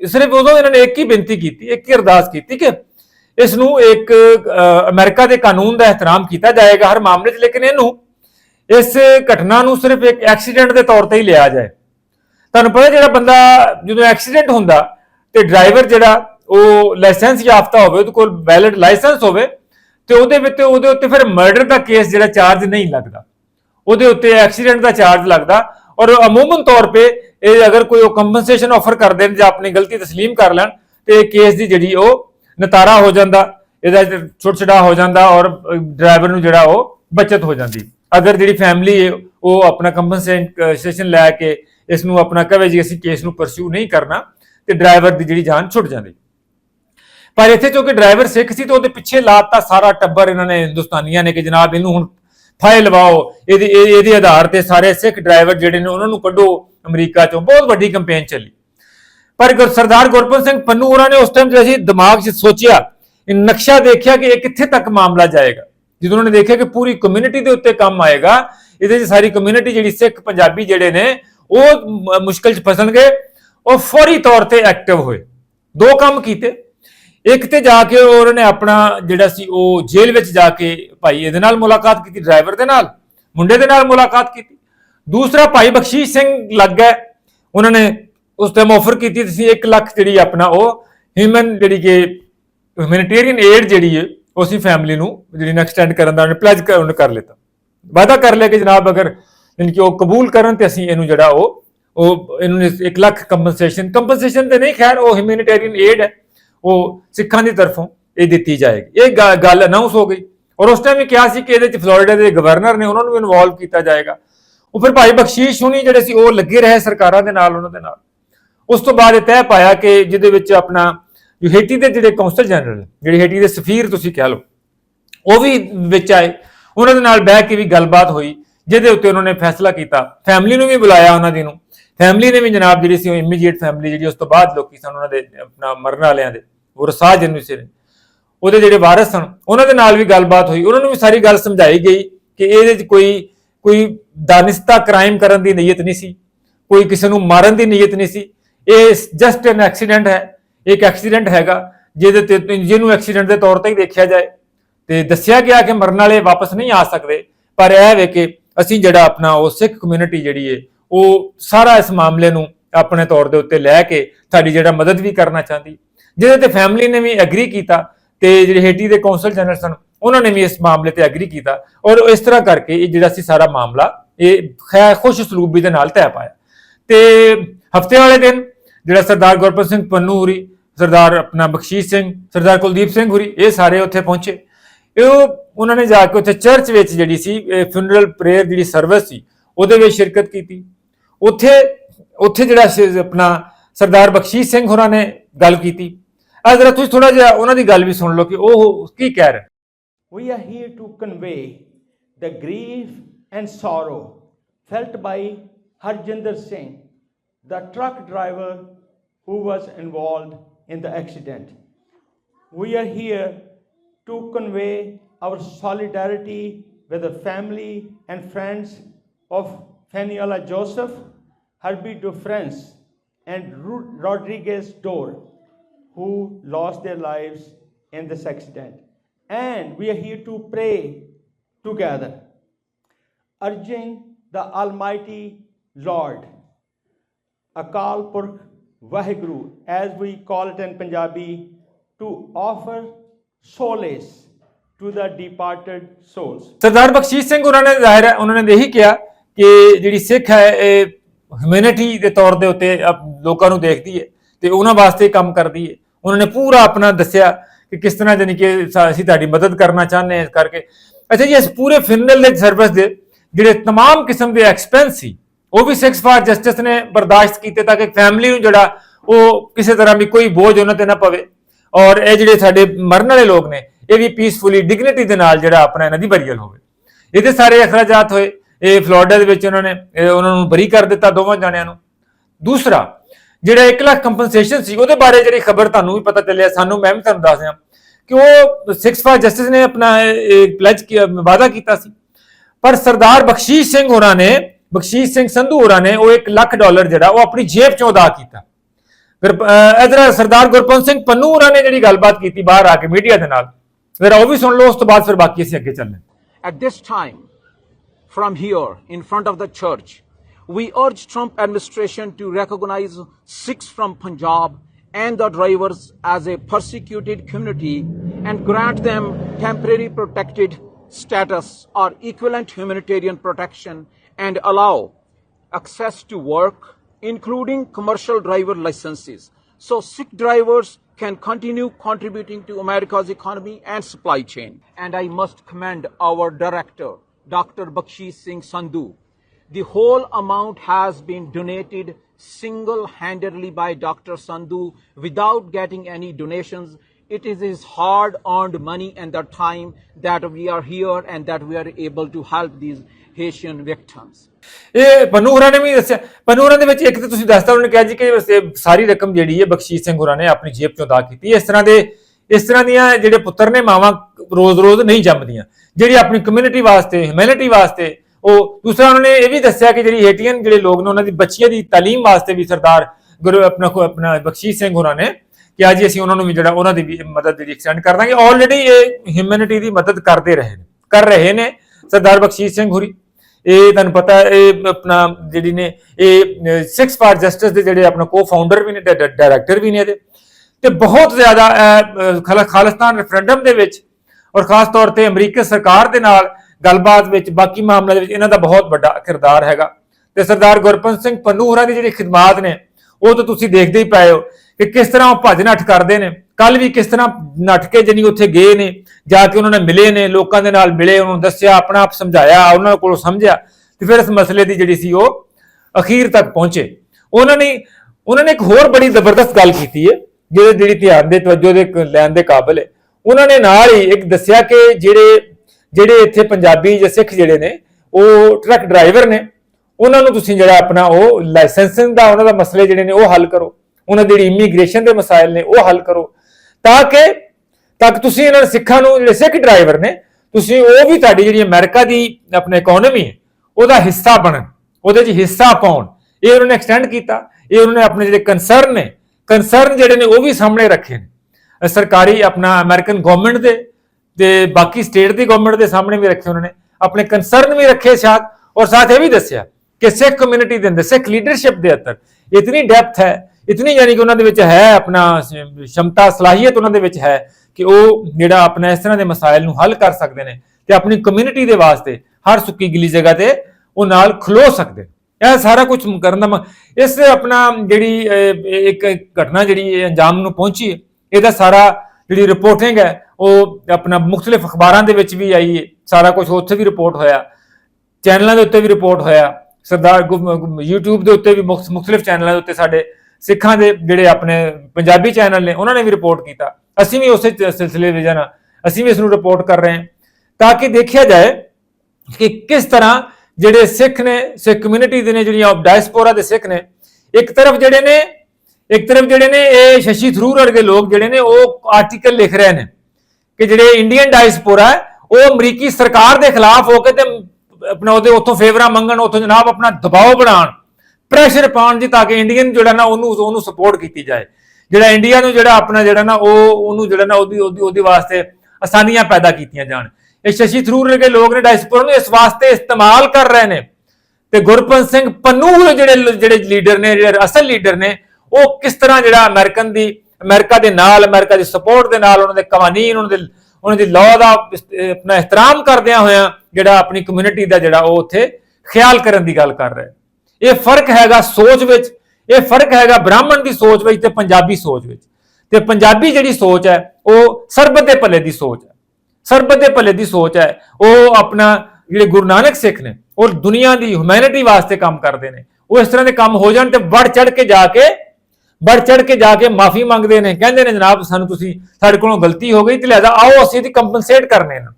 Speaker 1: ਸਿਰਫ ਉਦੋਂ ਇਹਨਾਂ ਨੇ ਇੱਕ ਹੀ ਬੇਨਤੀ ਕੀਤੀ ਇੱਕ ਹੀ ਅਰਦਾਸ ਕੀਤੀ ਕਿ ਇਸ ਨੂੰ ਇੱਕ ਅਹ, ਅਮਰੀਕਾ ਦੇ ਕਾਨੂੰਨ ਦਾ ਇਹਤਰਾਮ ਕੀਤਾ ਜਾਏਗਾ ਹਰ ਮਾਮਲੇ 'ਚ ਲੇਕਿਨ ਇਹਨੂੰ ਇਸ ਘਟਨਾ ਨੂੰ ਸਿਰਫ ਇੱਕ ਐਕਸੀਡੈਂਟ ਦੇ ਤੌਰ ਤੇ ਹੀ ਲਿਆ ਜਾਏ। ਤੁਹਾਨੂੰ ਪਤਾ ਜਿਹੜਾ ਬੰਦਾ ਜਦੋਂ ਐਕਸੀਡੈਂਟ ਹੁੰਦਾ ਤੇ ਡਰਾਈਵਰ ਜਿਹੜਾ ਉਹ ਲਾਇਸੈਂਸ ਯਾਫਤਾ ਹੋਵੇ ਉਹਦੇ ਕੋਲ ਵੈਲਿਡ ਲਾਇਸੈਂਸ ਹੋਵੇ ਤੇ ਉਹਦੇ ਵਿੱਚ ਉਹਦੇ ਉੱਤੇ ਫਿਰ ਮਰਡਰ ਦਾ ਕੇਸ ਜਿਹੜਾ ਚਾਰਜ ਨਹੀਂ ਲੱਗਦਾ ਉਹਦੇ ਉੱਤੇ ਐਕਸੀਡੈਂਟ ਦਾ ਚਾਰਜ ਲੱਗਦਾ ਔਰ ਅਮੂਮਨ ਤੌਰ ਤੇ ਇਹ ਅਗਰ ਕੋਈ ਉਹ ਕੰਪਨਸੇਸ਼ਨ ਆਫਰ ਕਰ ਦੇਣ ਜਾਂ ਆਪਣੀ ਗਲਤੀ تسلیم ਕਰ ਲੈਣ ਤੇ ਕੇਸ ਦੀ ਜਿਹੜੀ ਉਹ ਨਤਾਰਾ ਹੋ ਜਾਂਦਾ ਇਹਦਾ ਛੁਟਛੜਾ ਹੋ ਜਾਂਦਾ ਔਰ ਡਰਾਈਵਰ ਨੂੰ ਜਿਹੜਾ ਉਹ ਬਚਤ ਹੋ ਜਾਂਦੀ ਅਗਰ ਜਿਹੜੀ ਫੈਮਿਲੀ ਹੈ ਉਹ ਆਪਣਾ ਕੰਪਨਸੇਸ਼ਨ ਲੈ ਕੇ ਇਸ ਨੂੰ ਆਪਣਾ ਕਹੇ ਜੀ ਅਸੀਂ ਕੇਸ ਨੂੰ ਪਰਸਿਊ ਨਹੀਂ ਕਰਨਾ ਤੇ ਡਰਾਈਵਰ ਦੀ ਜਿਹੜੀ ਜਾਨ ਛੁੱਟ ਜਾਂਦੀ ਪਰ ਇੱਥੇ ਕਿਉਂਕਿ ਡਰਾਈਵਰ ਸਿੱਖ ਸੀ ਤੇ ਉਹਦੇ ਪਿੱਛੇ ਲਾਤਾ ਸਾਰਾ ਟੱਬਰ ਇਹਨਾਂ ਨੇ ਹਿੰਦੁਸਤਾਨੀਆਂ ਨੇ ਕਿ ਜਨਾਬ ਇਹਨੂੰ ਹੁਣ ਫਾਇਲ ਲਵਾਓ। ਇਹਦੇ ਇਹਦੇ ਆਧਾਰ ਤੇ ਸਾਰੇ ਸਿੱਖ ਡਰਾਈਵਰ ਜਿਹੜੇ ਨੇ ਉਹਨਾਂ ਨੂੰ ਕੱਢੋ ਅਮਰੀਕਾ ਚੋਂ। ਬਹੁਤ ਵੱਡੀ ਕੈਂਪੇਨ ਚੱਲੀ। ਪਰ ਸਰਦਾਰ ਗੁਰਪ੍ਰੀਤ ਸਿੰਘ ਪੰਨੂ ਹੋਰਾਂ ਨੇ ਉਸ ਟਾਈਮ ਜੇ ਅਸੀਂ ਦਿਮਾਗ 'ਚ ਸੋਚਿਆ, ਇਹ ਨਕਸ਼ਾ ਦੇਖਿਆ ਕਿ ਇਹ ਕਿੱਥੇ ਤੱਕ ਮਾਮਲਾ ਜਾਏਗਾ। ਜਦੋਂ ਉਹਨਾਂ ਨੇ ਦੇਖਿਆ ਕਿ ਪੂਰੀ ਕਮਿਊਨਿਟੀ ਦੇ ਉੱਤੇ ਕੰਮ ਆਏਗਾ, ਇਹਦੇ 'ਚ ਸਾਰੀ ਕਮਿਊਨਿਟੀ ਜਿਹੜੀ ਸਿੱਖ ਪੰਜਾਬੀ ਜਿਹੜੇ ਨੇ, ਉਹ ਮ- ਮੁਸ਼ਕਲ 'ਚ ਫਸਣਗੇ। ਉਹ ਫੌਰੀ ਤੌਰ ਤੇ ਐਕਟਿਵ ਹੋਏ। ਦੋ ਕੰਮ ਕੀਤੇ। ਇੱਕ ਤੇ ਜਾ ਕੇ ਉਹਨਾਂ ਨੇ ਆਪਣਾ ਜਿਹੜਾ ਸੀ ਉਹ ਜੇਲ੍ਹ ਵਿੱਚ ਜਾ ਕੇ ਭਾਈ ਇਹਦੇ ਨਾਲ ਮੁਲਾਕਾਤ ਕੀਤੀ, ਡਰਾਈਵਰ ਦੇ ਨਾਲ, ਮੁੰਡੇ ਦੇ ਨਾਲ ਮੁਲਾਕਾਤ ਕੀਤੀ। ਦੂਸਰਾ ਭਾਈ ਬਖਸ਼ੀਸ਼ ਸਿੰਘ ਲੱਗ ਗਏ। ਉਹਨਾਂ ਨੇ ਉਸ ਟਾਈਮ ਆਫਰ ਕੀਤੀ ਤੁਸੀਂ 1 ਲੱਖ ਜਿਹੜੀ ਆਪਣਾ ਉਹ ਹਿਊਮਨ ਜਿਹੜੀ ਕਿ ਹਿਊਮੈਨਿਟੇਰੀਅਨ ਏਡ ਜਿਹੜੀ ਹੈ ਉਹ ਅਸੀਂ ਫੈਮਿਲੀ ਨੂੰ ਜਿਹੜੀ ਨਾ ਐਕਸਟੈਂਡ ਕਰਨ ਦਾ ਉਹਨੇ ਪਲੇਜ ਕਰ ਕਰ ਲਿੱਤਾ। ਵਾਅਦਾ ਕਰ ਲਿਆ ਕਿ ਜਨਾਬ ਅਗਰ ਯਾਨੀ ਕਿ ਉਹ ਕਬੂਲ ਕਰਨ ਤੇ ਅਸੀਂ ਇਹਨੂੰ ਜਿਹੜਾ ਉਹ ਉਹ ਇਹਨੂੰ 1 ਲੱਖ ਕੰਪਨਸੇਸ਼ਨ ਕੰਪਨਸੇਸ਼ਨ ਤੇ ਨਹੀਂ, ਖੈਰ ਉਹ ਹਿਊਮੈਨਿਟੇਰੀਅਨ ਏਡ ਹੈ। ਉਹ ਸਿੱਖਾਂ ਦੀ ਤਰਫੋਂ ਇਹ ਦਿੱਤੀ ਜਾਏਗੀ। ਇਹ ਗੱਲ ਅਨਾਉਂਸ ਹੋ ਗਈ। ਔਰ ਉਸ ਟਾਈਮ ਇਹ ਕਿਹਾ ਸੀ ਕਿ ਇਹਦੇ ਚ ਫਲੋਰੀਡਾ ਦੇ ਗਵਰਨਰ ਨੇ, ਉਹਨਾਂ ਨੂੰ ਇਨਵੋਲਵ ਕੀਤਾ ਜਾਏਗਾ। ਉਹ ਫਿਰ ਭਾਈ ਬਖਸ਼ੀਸ਼ ਹੁਣੀ ਜਿਹੜੇ ਸੀ, ਉਹ ਲੱਗੇ ਰਹੇ ਸਰਕਾਰਾਂ ਦੇ ਨਾਲ, ਉਹਨਾਂ ਦੇ ਨਾਲ। ਉਸ ਤੋਂ ਬਾਅਦ ਇਹ ਤੈਅ ਪਾਇਆ ਕਿ ਜਿਹਦੇ ਵਿੱਚ ਆਪਣਾ ਜੋ ਹੇਟੀ ਦੇ ਜਿਹੜੇ ਕੌਂਸਲ ਜਨਰਲ ਜਿਹੜੇ ਹੇਟੀ ਦੇ ਸਫੀਰ ਤੁਸੀਂ ਕਹਿ ਲਓ, ਉਹ ਵੀ ਵਿੱਚ ਆਏ। ਉਹਨਾਂ ਦੇ ਨਾਲ ਬਹਿ ਕੇ ਵੀ ਗੱਲਬਾਤ ਹੋਈ, ਜਿਹਦੇ ਉੱਤੇ ਉਹਨਾਂ ਨੇ ਫੈਸਲਾ ਕੀਤਾ। ਫੈਮਿਲੀ ਨੂੰ ਵੀ ਬੁਲਾਇਆ ਉਹਨਾਂ ਦੀ ਨੂੰ। ਫੈਮਿਲੀ ਨੇ ਵੀ ਜਨਾਬ ਜਿਹੜੀ ਸੀ, ਉਹ ਇਮੀਡੀਏਟ ਫੈਮਿਲੀ ਜਿਹੜੀ, ਉਸ ਤੋਂ ਬਾਅਦ ਲੋਕੀ ਸਨ ਉਹਨਾਂ ਦੇ, ਆਪਣਾ ਮਰਨ ਵਾਲਿਆਂ ਦੇ। ਉਹ ਰਸਾਜ ਜਿਹਨੂੰ ਉਹਦੇ ਜਿਹੜੇ ਵਾਰਸ ਸਨ, ਉਹਨਾਂ ਦੇ ਨਾਲ ਵੀ ਗੱਲਬਾਤ ਹੋਈ। ਉਹਨਾਂ ਨੂੰ ਵੀ ਸਾਰੀ ਗੱਲ ਸਮਝਾਈ ਗਈ ਕਿ ਇਹਦੇ 'ਚ ਕੋਈ ਕੋਈ ਦਾਨਿਸਤਾ ਕ੍ਰਾਈਮ ਕਰਨ ਦੀ ਨੀਅਤ ਨਹੀਂ ਸੀ। ਕੋਈ ਕਿਸੇ ਨੂੰ ਮਾਰਨ ਦੀ ਨੀਅਤ ਨਹੀਂ ਸੀ। ਇਹ ਜਸਟ ਐਨ ਐਕਸੀਡੈਂਟ ਹੈ। ਇੱਕ ਐਕਸੀਡੈਂਟ ਹੈਗਾ, ਜਿਹਦੇ ਤੇ ਜਿਹਨੂੰ ਐਕਸੀਡੈਂਟ ਦੇ ਤੌਰ ਤੇ ਹੀ ਦੇਖਿਆ ਜਾਏ। ਤੇ ਦੱਸਿਆ ਗਿਆ ਕਿ ਮਰਨ ਵਾਲੇ ਵਾਪਸ ਨਹੀਂ ਆ ਸਕਦੇ। ਪਰ ਇਹ ਵੇ ਕਿ ਅਸੀਂ ਜਿਹੜਾ ਆਪਣਾ ਉਹ ਸਿੱਖ ਕਮਿਊਨਿਟੀ ਜਿਹੜੀ ਏ, ਉਹ ਸਾਰਾ ਇਸ ਮਾਮਲੇ ਨੂੰ ਆਪਣੇ ਤੌਰ ਦੇ ਉੱਤੇ ਲੈ ਕੇ ਸਾਡੀ ਜਿਹੜਾ ਮਦਦ ਵੀ ਕਰਨਾ ਚਾਹੁੰਦੀ। ਜਿਹਦੇ ਤੇ ਫੈਮਿਲੀ ਨੇ ਵੀ ਐਗਰੀ ਕੀਤਾ ਤੇ ਜਿਹੜੇ ਹੇਟੀ ਦੇ ਕੌਂਸਲ ਜਨਰਲ ਸਨ, ਉਹਨਾਂ ਨੇ ਵੀ ਇਸ ਮਾਮਲੇ ਤੇ ਐਗਰੀ ਕੀਤਾ ਔਰ ਇਸ ਤਰ੍ਹਾਂ ਕਰਕੇ ਇਹ ਜਿਹੜਾ ਸੀ ਸਾਰਾ ਮਾਮਲਾ, ਇਹ ਖੈ ਖੁਸ਼ ਸਲੂਬੀ ਦੇ ਨਾਲ ਤੈਅ ਪਾਇਆ। ਤੇ ਹਫ਼ਤੇ ਵਾਲੇ ਦਿਨ ਜਿਹੜਾ ਸਰਦਾਰ ਗੁਰਪ੍ਰੀਤ ਸਿੰਘ ਪੰਨੂ ਹੁਰੀ, ਸਰਦਾਰ ਆਪਣਾ ਬਖਸ਼ੀਸ਼ ਸਿੰਘ, ਸਰਦਾਰ ਕੁਲਦੀਪ ਸਿੰਘ ਹੁਰੀ, ਇਹ ਸਾਰੇ ਉੱਥੇ ਪਹੁੰਚੇ। ਇਹ ਉਹਨਾਂ ਨੇ ਜਾ ਕੇ ਉੱਥੇ ਚਰਚ ਵਿੱਚ ਜਿਹੜੀ ਸੀ ਫਿਊਨਰਲ ਪ੍ਰੇਅਰ ਜਿਹੜੀ ਸਰਵਿਸ ਸੀ, ਉਹਦੇ ਵਿੱਚ ਸ਼ਿਰਕਤ ਕੀਤੀ। ਉੱਥੇ ਉੱਥੇ ਜਿਹੜਾ ਆਪਣਾ ਸਰਦਾਰ ਬਖਸ਼ੀਸ਼ ਸਿੰਘ ਹੋਰਾਂ ਨੇ ਗੱਲ ਕੀਤੀ। ਆ ਜਰਾ ਤੁਸੀਂ ਥੋੜਾ ਜਿਹਾ ਉਹਨਾਂ ਦੀ ਗੱਲ ਵੀ ਸੁਣ ਲਓ ਕਿ ਉਹ ਕੀ ਕਹਿ ਰਹੇ
Speaker 2: We are here to convey the grief and sorrow felt by Harjinder Singh, the truck driver who was involved in the accident. We are here to convey our solidarity with the family and friends of Faniola Joseph, Herbie Dufresne, and Ru- Rodriguez Dor, Who lost their lives in this accident. And we are here to pray together, urging the Almighty Lord, Akal Purkh Vaheguru, as we call it in Punjabi, to offer solace to the departed souls.
Speaker 1: ਸਰਦਾਰ ਬਖਸ਼ੀਸ਼ ਸਿੰਘ ਉਹਨਾਂ ਨੇ ਜ਼ਾਹਿਰ ਹੈ ਉਹਨਾਂ ਨੇ ਇਹੀ ਕਿਹਾ ਕਿ ਜਿਹੜੀ ਸਿੱਖ ਹੈ ਇਹ ਹਿਊਮੈਨਿਟੀ ਦੇ ਤੌਰ ਦੇ ਉੱਤੇ ਅਪ- ਲੋਕਾਂ ਨੂੰ ਦੇਖਦੀ ਹੈ ਤੇ ਉਹਨਾਂ ਵਾਸਤੇ ਕੰਮ ਕਰਦੀ ਹੈ ਉਹਨਾਂ ਨੇ ਪੂਰਾ ਆਪਣਾ ਦੱਸਿਆ ਕਿ ਕਿਸ ਤਰ੍ਹਾਂ ਜਾਨੀ ਕਿ ਸਾ- ਅਸੀਂ ਤੁਹਾਡੀ ਮਦਦ ਕਰਨਾ ਚਾਹੁੰਦੇ ਹਾਂ ਇਸ ਕਰਕੇ ਅੱਛਾ ਜੀ ਇਸ ਪੂਰੇ ਫਿਨਲ ਦੇ ਸਰਵਿਸ ਦੇ ਜਿਹੜੇ तमाम ਕਿਸਮ ਦੇ ਐਕਸਪੈਂਸ ਸੀ ਉਹ ਵੀ ਸਿਕਸ ਫਾਰ ਜਸਟਿਸ ਨੇ ਬਰਦਾਸ਼ਤ ਕੀਤੇ ਤਾਂ ਕਿ ਫੈਮਿਲੀ ਨੂੰ ਜਿਹੜਾ ਉਹ ਕਿਸੇ ਤਰ੍ਹਾਂ ਵੀ ਕੋਈ ਬੋਝ ਉਹਨਾਂ ਤੇ ਨਾ ਪਵੇ ਔਰ ਇਹ ਜਿਹੜੇ ਸਾਡੇ ਮਰਨ ਵਾਲੇ ਲੋਕ ਨੇ ਇਹ ਵੀ ਪੀਸਫੁਲੀ ਡਿਗਨਿਟੀ ਦੇ ਨਾਲ ਜਿਹੜਾ ਆਪਣਾ ਇਹਨਾਂ ਦੀ ਬਰੀਅਲ ਹੋਵੇ ਇਹਦੇ ਸਾਰੇ ਅਖਰਾਜਾਤ ਹੋਏ ਇਹ ਫਲੋਰੀਡਾ ਦੇ ਵਿੱਚ ਉਹਨਾਂ ਨੇ ਇਹ ਉਹਨਾਂ ਨੂੰ ਬਰੀ ਕਰ ਦਿੱਤਾ ਦੋਵਾਂ ਜਾਣਿਆਂ ਨੂੰ ਦੂਸਰਾ ਜਿਹੜਾ 1 ਲੱਖ ਕੰਪਨਸੇਸ਼ਨ ਸੀ ਉਹਦੇ ਬਾਰੇ ਜਿਹੜੀ ਖਬਰ ਤੁਹਾਨੂੰ ਵੀ ਪਤਾ ਚੱਲਿਆ ਸਾਨੂੰ ਮੈਂ ਵੀ ਤੁਹਾਨੂੰ ਦੱਸ ਦਿਆਂ ਕਿ ਉਹ 6 ਫਾਰ ਜਸਟਿਸ ਨੇ ਆਪਣਾ ਪਲੇਜ ਵਾਅਦਾ ਕੀਤਾ ਸੀ। ਪਰ ਸਰਦਾਰ ਬਖਸ਼ੀਸ਼ ਸਿੰਘ ਹੋਰਾਂ ਨੇ ਬਖਸ਼ੀਸ਼ ਸਿੰਘ ਸੰਧੂ ਹੋਰਾਂ ਨੇ ਉਹ 1 ਲੱਖ ਡਾਲਰ ਜਿਹੜਾ ਉਹ ਆਪਣੀ ਜੇਬ ਚੋਂ ਅਦਾ ਕੀਤਾ। ਫਿਰ ਅਹ, ਇਧਰ ਸਰਦਾਰ ਗੁਰਪੰਤ ਸਿੰਘ ਪੰਨੂ ਹੋਰਾਂ ਨੇ ਜਿਹੜੀ ਗੱਲਬਾਤ ਕੀਤੀ ਬਾਹਰ ਆ ਕੇ ਮੀਡੀਆ ਦੇ ਨਾਲ। ਫਿਰ ਉਹ ਵੀ ਸੁਣ ਲਓ ਉਸ ਤੋਂ ਬਾਅਦ ਫਿਰ ਬਾਕੀ ਅਸੀਂ ਅੱਗੇ ਚੱਲਦੇ ਹਾਂ।
Speaker 3: At this time, from here in front of the we urge Trump administration to recognize Sikhs from Punjab and the drivers as a persecuted community and grant them temporary protected status or equivalent humanitarian protection and allow access to work, including commercial driver licenses, so Sikh drivers can continue contributing to America's economy and supply chain. And I must commend our director, Dr. Bakshi Singh Sandhu. The whole amount has been donated single-handedly by Dr. Sandhu without getting any donations. It is his hard-earned money and the time that we are here and that we are able to help these Haitian victims.
Speaker 1: ਇਹ ਪਨੂ ਹੋਰਾਂ ਨੇ ਵੀ ਦੱਸਿਆ ਪਨੂ ਹੋਰਾਂ ਦੇ ਵਿੱਚ ਇੱਕ ਤੇ ਤੁਸੀਂ ਦੱਸਤਾ ਉਹਨੇ ਕਿਹਾ ਜੀ ਕਿ ਬਸ ਇਹ ਸਾਰੀ ਰਕਮ ਜਿਹੜੀ ਹੈ ਬਖਸ਼ੀਸ਼ ਸਿੰਘ ਹੋਰਾਂ ਨੇ ਆਪਣੀ ਜੇਬ ਚੋਂ ਅਦਾ ਕੀਤੀ ਇਸ ਤਰ੍ਹਾਂ ਦੇ ਇਸ ਤਰ੍ਹਾਂ ਦੀਆਂ ਜਿਹੜੇ ਪੁੱਤਰ ਨੇ ਮਾਵਾਂ ਰੋਜ਼-ਰੋਜ਼ ਨਹੀਂ ਜੰਮਦੀਆਂ ਜਿਹੜੀ ਆਪਣੀ ਕਮਿਊਨਿਟੀ ਵਾਸਤੇ ਹਿਊਮੈਨਿਟੀ ਵਾਸਤੇ ਉਹ ਦੂਸਰਾ ਉਹਨਾਂ ਨੇ ਇਹ ਵੀ ਦੱਸਿਆ ਕਿ ਜਿਹੜੀ ਹੇਟੀਅਨ ਜਿਹੜੇ ਲੋਕ ਨੇ ਉਹਨਾਂ ਦੀ ਬੱਚੀਆਂ ਦੀ ਤਾਲੀਮ ਵਾਸਤੇ ਵੀ ਸਰਦਾਰ ਗੁਰੂ ਆਪਣਾ ਆਪਣਾ ਬਖਸ਼ੀਸ਼ ਸਿੰਘ ਹੋਰਾਂ ਨੇ ਕਿ ਅੱਜ ਅਸੀਂ ਉਹਨਾਂ ਨੂੰ ਵੀ ਜਿਹੜਾ ਉਹਨਾਂ ਦੀ ਵੀ ਮਦਦ ਜਿਹੜੀ ਐਕਸਟੈਂਡ ਕਰ ਦਾਂਗੇ। ਆਲਰੇਡੀ ਇਹ ਹਿਊਮੈਨਿਟੀ ਦੀ ਮਦਦ ਕਰਦੇ ਰਹੇ ਨੇ ਕਰ ਰਹੇ ਨੇ ਸਰਦਾਰ ਬਖਸ਼ੀਸ਼ ਸਿੰਘ ਹੋਰੀ। ਇਹ ਤੁਹਾਨੂੰ ਪਤਾ ਇਹ ਆਪਣਾ ਜਿਹੜੀ ਨੇ ਇਹ ਸਿਕਸ ਫਾਰ ਜਸਟਿਸ ਦੇ ਜਿਹੜੇ ਆਪਣਾ ਕੋ ਫਾਊਂਡਰ ਵੀ ਨੇ ਡਾਇਰੈਕਟਰ ਵੀ ਨੇ ਇਹਦੇ। ਤੇ ਬਹੁਤ ਜ਼ਿਆਦਾ ਇਹ, ਖਾਲਿਸਤਾਨ ਰੈਫਰੈਂਡਮ ਦੇ ਵਿੱਚ ਔਰ ਖਾਸ ਤੌਰ ਤੇ ਅਮਰੀਕੀ ਸਰਕਾਰ ਦੇ ਨਾਲ ਗੱਲਬਾਤ ਵਿੱਚ, ਬਾਕੀ ਮਾਮਲਿਆਂ ਦੇ ਵਿੱਚ ਇਹਨਾਂ ਦਾ ਬਹੁਤ ਵੱਡਾ ਕਿਰਦਾਰ ਹੈਗਾ। ਤੇ ਸਰਦਾਰ ਗੁਰਪੰਤ ਸਿੰਘ ਪੰਨੂ ਹੋਰਾਂ ਦੀ ਜਿਹੜੀ ਖਿਦਮਾਤ ਨੇ, ਉਹ ਤਾਂ ਤੁਸੀਂ ਦੇਖਦੇ ਹੀ ਪਏ ਹੋ ਕਿ ਕਿਸ ਤਰ੍ਹਾਂ ਉਹ ਭੱਜ ਨੱਠ ਕਰਦੇ ਨੇ। ਕੱਲ ਵੀ ਕਿਸ ਤਰ੍ਹਾਂ ਨੱਠ ਕੇ ਜਣੀ ਉੱਥੇ ਗਏ ਨੇ, ਜਾ ਕੇ ਉਹਨਾਂ ਨੇ ਮਿਲੇ ਨੇ, ਲੋਕਾਂ ਦੇ ਨਾਲ ਮਿਲੇ, ਉਹਨਾਂ ਨੂੰ ਦੱਸਿਆ, ਆਪਣਾ ਆਪ ਸਮਝਾਇਆ, ਉਹਨਾਂ ਕੋਲੋਂ ਸਮਝਿਆ, ਤੇ ਫਿਰ ਇਸ ਮਸਲੇ ਦੀ ਜਿਹੜੀ ਸੀ ਉਹ ਅਖੀਰ ਤੱਕ ਪਹੁੰਚੇ। ਉਹਨਾਂ ਨੇ ਉਹਨਾਂ ਨੇ ਇੱਕ ਹੋਰ ਬੜੀ ਜ਼ਬਰਦਸਤ ਗੱਲ ਕੀਤੀ ਹੈ ਜਿਹੜੇ ਜਿਹੜੀ ਧਿਆਨ ਦੇ, ਤਵੱਜੋ ਦੇ ਲੈਣ ਦੇ ਕਾਬਿਲ ਹੈ। ਉਹਨਾਂ ਨੇ ਨਾਲ ਹੀ ਇੱਕ ਦੱਸਿਆ ਕਿ ਜਿਹੜੇ ਜਿਹੜੇ ਇੱਥੇ ਪੰਜਾਬੀ ਜਾਂ ਸਿੱਖ ਜਿਹੜੇ ਨੇ, ਉਹ ਟਰੱਕ ਡਰਾਈਵਰ ਨੇ, ਉਹਨਾਂ ਨੂੰ ਤੁਸੀਂ ਜਿਹੜਾ ਆਪਣਾ ਉਹ ਲਾਇਸੈਂਸਿੰਗ ਦਾ ਉਹਨਾਂ ਦਾ ਮਸਲੇ ਜਿਹੜੇ ਨੇ ਉਹ ਹੱਲ ਕਰੋ। ਉਹਨਾਂ ਦੀ ਜਿਹੜੀ ਇਮੀਗ੍ਰੇਸ਼ਨ ਦੇ ਮਸਾਇਲ ਨੇ ਉਹ ਹੱਲ ਕਰੋ। ਤਾਂ ਕਿ ਤੱਕ ਤੁਸੀਂ ਇਹਨਾਂ ਸਿੱਖਾਂ ਨੂੰ ਜਿਹੜੇ ਸਿੱਖ ਡਰਾਈਵਰ ਨੇ, ਤੁਸੀਂ ਉਹ ਵੀ ਤੁਹਾਡੀ ਜਿਹੜੀ ਅਮਰੀਕਾ ਦੀ ਆਪਣੇ ਇਕਨੋਮੀ ਹੈ, ਉਹਦਾ ਹਿੱਸਾ ਬਣਨ, ਉਹਦੇ 'ਚ ਹਿੱਸਾ ਪਾਉਣ। ਇਹ ਉਹਨਾਂ ਨੇ ਐਕਸਟੈਂਡ ਕੀਤਾ। ਇਹ ਉਹਨਾਂ ਨੇ ਆਪਣੇ ਜਿਹੜੇ ਕੰਸਰਨ ਨੇ ਕੰਸਰਨ ਜਿਹੜੇ ਨੇ ਉਹ ਵੀ ਸਾਹਮਣੇ ਰੱਖੇ ਨੇ। ਸਰਕਾਰੀ ਆਪਣਾ ਅਮਰੀਕਨ ਗਵਰਨਮੈਂਟ ਦੇ ਤੇ ਬਾਕੀ ਸਟੇਟ ਦੀ ਗਵਰਨਮੈਂਟ ਦੇ ਸਾਹਮਣੇ ਵੀ ਰੱਖੇ ਉਹਨਾਂ ਨੇ, ਆਪਣੇ ਕੰਸਰਨ ਵੀ ਰੱਖੇ ਸਾਥ ਔਰ ਸਾਥ ਇਹ ਵੀ ਦੱਸਿਆ ਕਿ ਸਿੱਖ ਕਮਿਊਨਿਟੀ ਦੇ ਅੰਦਰ, ਸਿੱਖ ਲੀਡਰਸ਼ਿਪ ਦੇ ਅੰਦਰ ਇਤਨੀ ਡੈਪਥ ਹੈ, ਇਤਨੀ ਯਾਨੀ ਕਿ ਉਹਨਾਂ ਦੇ ਵਿੱਚ ਹੈ ਆਪਣਾ ਸ਼ਮਤਾ, ਸਲਾਹੀਅਤ ਉਹਨਾਂ ਦੇ ਵਿੱਚ ਹੈ ਕਿ ਉਹ ਜਿਹੜਾ ਆਪਣਾ ਇਸ ਤਰ੍ਹਾਂ ਦੇ ਮਸਾਇਲ ਨੂੰ ਹੱਲ ਕਰ ਸਕਦੇ ਨੇ ਤੇ ਆਪਣੀ ਕਮਿਊਨਿਟੀ ਦੇ ਵਾਸਤੇ ਹਰ ਸੁੱਕੀ ਗਿੱਲੀ ਜਗ੍ਹਾ ਤੇ ਉਹ ਨਾਲ ਖਲੋ ਸਕਦੇ ਨੇ। ਇਹ ਸਾਰਾ ਕੁਝ ਕਰਨ ਦਾ ਮ- ਇਸ ਆਪਣਾ ਜਿਹੜੀ ਇੱਕ ਘਟਨਾ ਜਿਹੜੀ ਰਿਪੋਰਟਿੰਗ ਹੈ, ਉਹ ਆਪਣਾ ਮੁxtਲਿਫ ਅਖਬਾਰਾਂ ਦੇ ਵਿੱਚ ਵੀ ਆਈ ਹੈ। ਸਾਰਾ ਕੁਝ ਉੱਥੇ ਵੀ ਰਿਪੋਰਟ ਹੋਇਆ। ਚੈਨਲਾਂ ਦੇ ਉੱਤੇ ਵੀ ਰਿਪੋਰਟ ਹੋਇਆ। ਸਰਦਾਰ ਗੁ- ਗੁ- YouTube ਦੇ ਉੱਤੇ ਵੀ ਮੁਖ- ਮੁxtਲਿਫ ਚੈਨਲਾਂ ਦੇ ਉੱਤੇ ਸਾਡੇ ਸਿੱਖਾਂ ਦੇ ਜਿਹੜੇ ਆਪਣੇ ਪੰਜਾਬੀ ਚੈਨਲ ਨੇ, ਉਹਨਾਂ ਨੇ ਵੀ ਰਿਪੋਰਟ ਕੀਤਾ। ਅਸੀਂ ਵੀ ਉਸੇ ਸਿਲਸਿਲੇ ਵਿੱਚ ਜਾਣਾ। ਅਸੀਂ ਵੀ ਇਸ ਨੂੰ ਰਿਪੋਰਟ ਕਰ ਰਹੇ ਹਾਂ। ਤਾਂ ਕਿ ਦੇਖਿਆ ਜਾਏ ਕਿ ਕਿਸ ਤਰ੍ਹਾਂ ਜਿਹੜੇ ਸਿੱਖ ਨੇ, ਸਿੱਖ ਕਮਿਊਨਿਟੀ ਦੇ ਨੇ, ਜਿਹੜੀਆਂ ਡਾਇਸਪੋਰਾ ਦੇ ਸਿੱਖ ਨੇ, ਇੱਕ ਤਰਫ ਜਿਹੜੇ ਨੇ ਇੱਕ ਤਰਫ ਜਿਹੜੇ ਨੇ ਇਹ ਸ਼ਸ਼ੀ ਥਰੂਰ ਵਰਗੇ ਲੋਕ ਜਿਹੜੇ ਨੇ, ਉਹ ਆਰਟੀਕਲ ਲਿਖ ਰਹੇ ਨੇ ਕਿ ਜਿਹੜੇ ਇੰਡੀਅਨ ਡਾਇਸਪੋਰਾ ਹੈ, ਉਹ ਅਮਰੀਕੀ ਸਰਕਾਰ ਦੇ ਖਿਲਾਫ ਹੋ ਕੇ ਤੇ ਆਪਣਾ ਉਹਦੇ ਉੱਥੋਂ ਫੇਵਰਾਂ ਮੰਗਣ, ਉੱਥੋਂ ਜਨਾਬ ਆਪਣਾ ਦਬਾਅ ਬਣਾਉਣ ਪ੍ਰੈਸ਼ਰ ਪਾਉਣ ਜੀ ਤਾਂ ਕਿ ਇੰਡੀਅਨ ਜਿਹੜਾ ਨਾ ਉਹਨੂੰ ਉਹਨੂੰ ਸਪੋਰਟ ਕੀਤੀ ਜਾਏ। ਜਿਹੜਾ ਇੰਡੀਆ ਨੂੰ ਜਿਹੜਾ ਆਪਣਾ ਜਿਹੜਾ ਨਾ ਉਹ, ਉਹਨੂੰ ਜਿਹੜਾ ਨਾ ਉਹਦੀ ਉਹਦੀ, ਉਹਦੇ ਵਾਸਤੇ ਆਸਾਨੀਆਂ ਪੈਦਾ ਕੀਤੀਆਂ ਜਾਣ। ਇਹ ਸ਼ਸ਼ੀ ਥਰੂਰ ਵਰਗੇ ਲੋਕ ਨੇ ਡਾਇਸਪੋਰਾ ਨੂੰ ਇਸ ਵਾਸਤੇ ਇਸਤੇਮਾਲ ਕਰ ਰਹੇ ਨੇ। ਤੇ ਗੁਰਪੰਤ ਸਿੰਘ ਪੰਨੂ ਜਿਹੜੇ ਜਿਹੜੇ ਲੀਡਰ ਨੇ, ਜਿਹੜੇ ਅਸਲ ਲੀਡਰ ਨੇ ਉਹ ਕਿਸ ਤਰ੍ਹਾਂ ਜਿਹੜਾ ਅਮਰੀਕਨ ਦੀ, ਅਮਰੀਕਾ ਦੇ ਨਾਲ, ਅਮਰੀਕਾ ਦੀ ਸਪੋਰਟ ਦੇ ਨਾਲ ਉਹਨਾਂ ਦੇ ਕਾਨੂੰਨ ਉਹਨਾਂ ਦੇ, ਉਹਨਾਂ ਦੀ ਲਾਅ ਦਾ ਆਪਣਾ ਇਹਤਰਾਮ ਕਰਦਿਆਂ ਹੋਇਆਂ ਜਿਹੜਾ ਆਪਣੀ ਕਮਿਊਨਿਟੀ ਦਾ ਜਿਹੜਾ ਉਹ ਉੱਥੇ ਖਿਆਲ ਕਰਨ ਦੀ ਗੱਲ ਕਰ ਰਿਹਾ ਇਹ ਫ਼ਰਕ ਹੈਗਾ ਸੋਚ ਵਿੱਚ, ਇਹ ਫ਼ਰਕ ਹੈਗਾ ਬ੍ਰਾਹਮਣ ਦੀ ਸੋਚ ਵਿੱਚ ਤੇ ਪੰਜਾਬੀ ਸੋਚ ਵਿੱਚ। ਤੇ ਪੰਜਾਬੀ ਜਿਹੜੀ ਸੋਚ ਹੈ, ਉਹ ਸਰਬਤ ਦੇ ਭਲੇ ਦੀ ਸੋਚ ਹੈ। ਸਰਬਤ ਦੇ ਭਲੇ ਦੀ ਸੋਚ ਹੈ। ਉਹ ਆਪਣਾ ਜਿਹੜੇ ਗੁਰੂ ਨਾਨਕ ਸਿੱਖ ਨੇ, ਉਹ ਦੁਨੀਆ ਦੀ ਹਿਊਮੈਨਿਟੀ ਵਾਸਤੇ ਕੰਮ ਕਰਦੇ ਨੇ। ਉਹ ਇਸ ਤਰ੍ਹਾਂ ਦੇ ਕੰਮ ਹੋ ਜਾਣ ਤੇ ਵੱਧ ਚੜ ਕੇ ਜਾ ਕੇ ਬੜ ਚੜ ਕੇ ਜਾ ਕੇ ਮਾਫੀ ਮੰਗਦੇ ਨੇ, ਕਹਿੰਦੇ ਨੇ, ਜਨਾਬ, ਸਾਨੂੰ ਤੁਸੀਂ ਸਾਡੇ ਕੋਲੋਂ ਗਲਤੀ ਹੋ ਗਈ ਤੇ ਲਿਹਾਜ਼ਾ ਆਓ ਅਸੀਂ ਇਹਦੀ ਕੰਪਨਸੇਟ ਕਰਨੇ ਨਾ।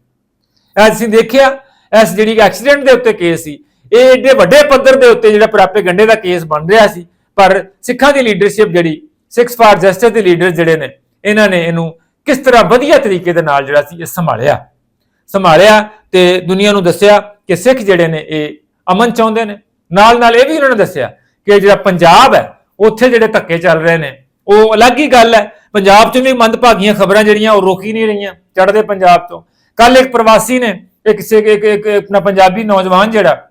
Speaker 1: ਅੱਜ ਅਸੀਂ ਦੇਖਿਆ ਇਸ ਜਿਹੜੀ ਐਕਸੀਡੈਂਟ ਦੇ ਉੱਤੇ ਕੇਸ ਸੀ, ਇਹ ਏਡੇ ਵੱਡੇ ਪੱਧਰ ਦੇ ਉੱਤੇ ਜਿਹੜਾ ਪ੍ਰਾਪੇ ਗੰਡੇ ਦਾ ਕੇਸ ਬਣ ਰਿਹਾ ਸੀ, ਪਰ ਸਿੱਖਾਂ ਦੀ ਲੀਡਰਸ਼ਿਪ ਜਿਹੜੀ ਸਿਕਸ ਫਾਰ ਜਸਟਿਸ ਦੇ ਲੀਡਰ ਜਿਹੜੇ ਨੇ, ਇਹਨਾਂ ਨੇ ਇਹਨੂੰ ਕਿਸ ਤਰ੍ਹਾਂ ਵਧੀਆ ਤਰੀਕੇ ਦੇ ਨਾਲ ਜਿਹੜਾ ਸੀ ਇਹ ਸੰਭਾਲਿਆ। ਸੰਭਾਲਿਆ ਤੇ ਦੁਨੀਆ ਨੂੰ ਦੱਸਿਆ ਕਿ ਸਿੱਖ ਜਿਹੜੇ ਨੇ, ਇਹ ਅਮਨ ਚਾਹੁੰਦੇ ਨੇ। ਨਾਲ ਨਾਲ ਇਹ ਵੀ ਉਹਨਾਂ ਨੇ ਦੱਸਿਆ ਕਿ ਜਿਹੜਾ ਪੰਜਾਬ ਹੈ ਉੱਥੇ ਜਿਹੜੇ ਧੱਕੇ ਚੱਲ ਰਹੇ ਨੇ, ਉਹ ਅਲੱਗ ਹੀ ਗੱਲ ਹੈ। ਪੰਜਾਬ 'ਚ ਵੀ ਮੰਦਭਾਗੀਆਂ ਖਬਰਾਂ ਜਿਹੜੀਆਂ, ਉਹ ਰੋਕੀ ਨਹੀਂ ਰਹੀਆਂ, ਚੜ੍ਹਦੇ ਪੰਜਾਬ ਤੋਂ। ਕੱਲ ਇੱਕ ਪ੍ਰਵਾਸੀ ਨੇ, ਇੱਕ ਸਿੱਖ- ਇੱਕ ਇੱਕ ਆਪਣਾ ਪੰਜਾਬੀ ਨੌਜਵਾਨ ਜਿਹੜਾ,